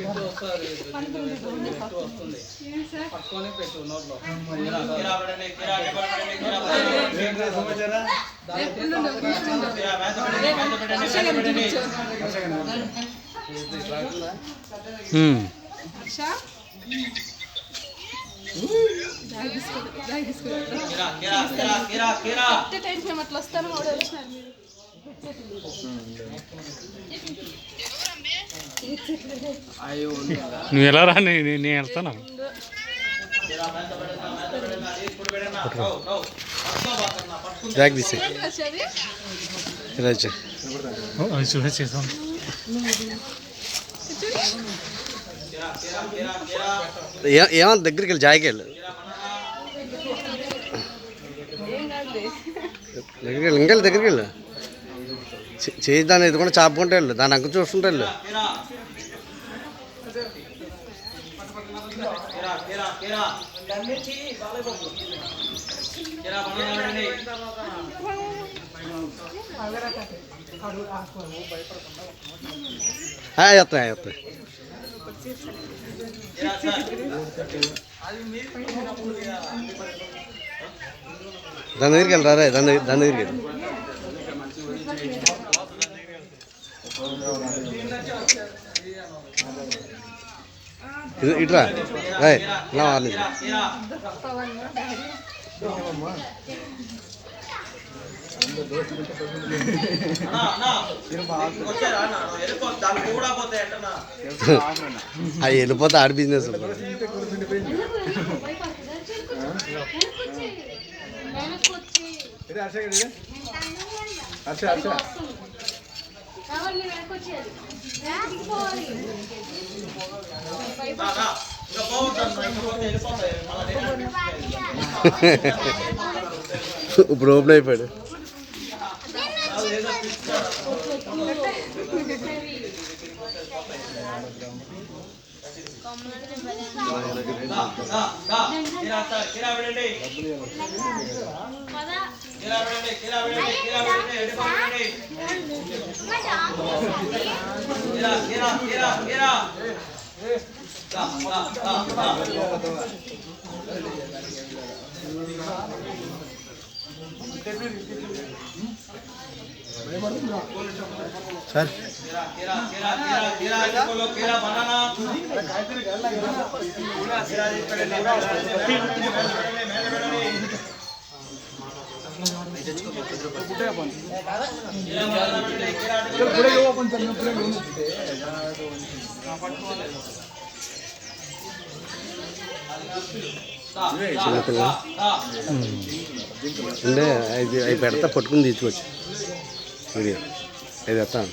తీసేసేయండి కదా, జనరల్గా పారిపోతుంది, మేము తీస్తున్నాం. ఫైన్ కట్టాల్సి వచ్చింది పట్టుకొని పెట్టు నోట్లో ఉమ్. కొత్త టైంకి మేము అట్లా వస్తాను వాడు వచ్చినారు మీరు నువ్వు ఎలా రా? నేను వెళ్తాను? బ్యాగ్ తీసి ఇలా చూడ చేసాం ఏమన్నా దగ్గరికి వెళ్ళి జాయికి వెళ్ళు. దగ్గరికి వెళ్ళు ఇంకా వెళ్ళు, దగ్గరికి వెళ్ళు. చే- చేయి దాన్ని ఎదుగుకుండా చాపుకుంటే వెళ్ళు. దాని అంక చూస్తుంటే వెళ్ళు. వస్తాయి వస్తాయి దాని దగ్గరికి వెళ్ళి దాని దాని దగ్గరికి ఇది ఇట్రా. రాయ్ ఇలా వాళ్ళది అవి వెళ్ళిపోతే ఆడి బిజినెస్ ఇప్పుడు ఓపెన్ అయిపోయాడు ఇలా వెళ్ళండి ఇలా వెళ్ళండి ఇలా వెళ్ళండి ఎడిపోండి ఇలా ఇలా ఇలా ఇలా రా రా రా రా सर సార్ చిన్నపిల్ల అంటే అది అవి పెడతా పట్టుకుని తీసుకోవచ్చు వీడియో అది వస్తాను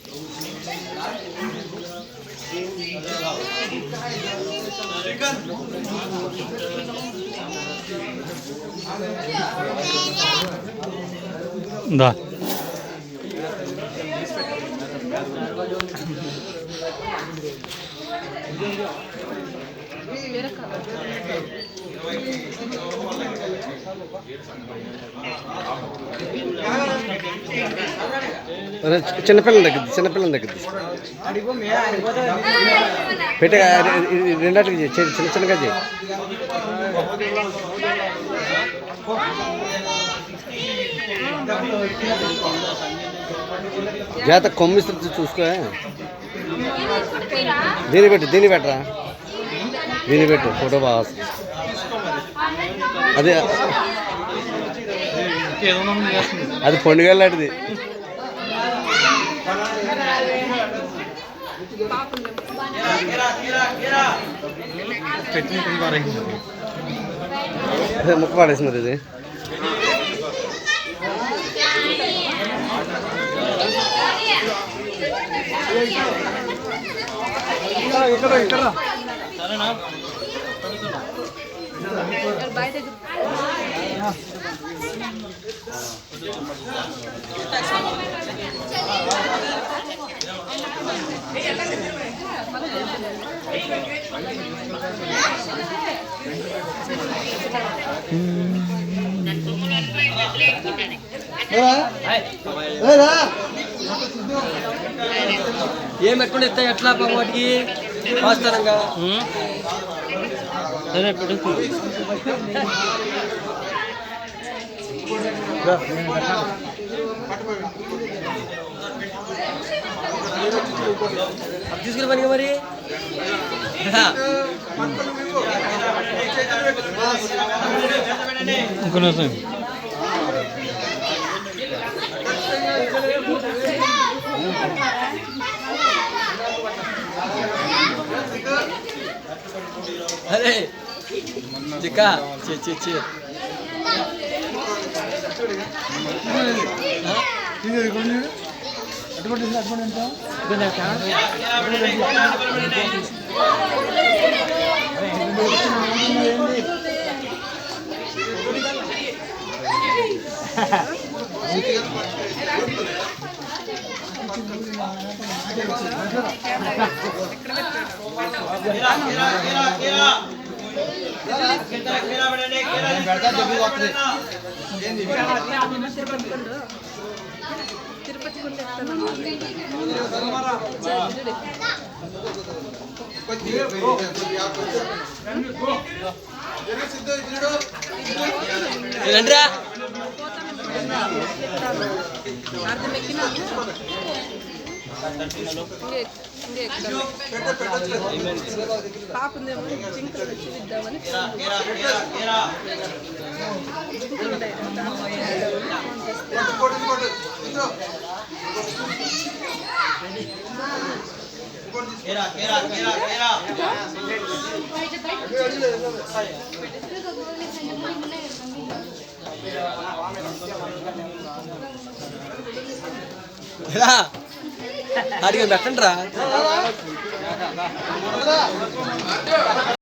కలర్ అరే, చి- చిన్నపిల్లల దగ్గర చిన్నపిల్లల దగ్గర పెట్టే రెండాటికి చేయి, చిన్న చిన్నగా చేయి. జాత కొమ్మిస్తుంది చూసుకో. దీని పెట్టు దీని పెట్టరా? దీని పెట్టు ఫోటో బాగా అదే అది పండుగ లాంటిది పెట్టిన కింద పారేసింది. అదే ముక్క పాడేసి మరి ఇది బాయ్ దగ్గర ఏం పెట్టుకుంటే ఇస్తాయి? ఎట్లా పాపం వాటికి? వాస్తవంగా. సరే పెట్టు తీసుకుని పని మరి ఇంకో నిమిషం అరే చిక్క చే చే చే. అటువంటి అటువంటి ఎంత ఇరా ఇరా ఇరా ఇరా తిరుపతి గుండె అర్థం ఎక్కినా? పాపందేమో జింకలు తెచ్చిద్దామని కేరా కేరా కేరా కేరా కేరా అడిగి పెట్టండి రా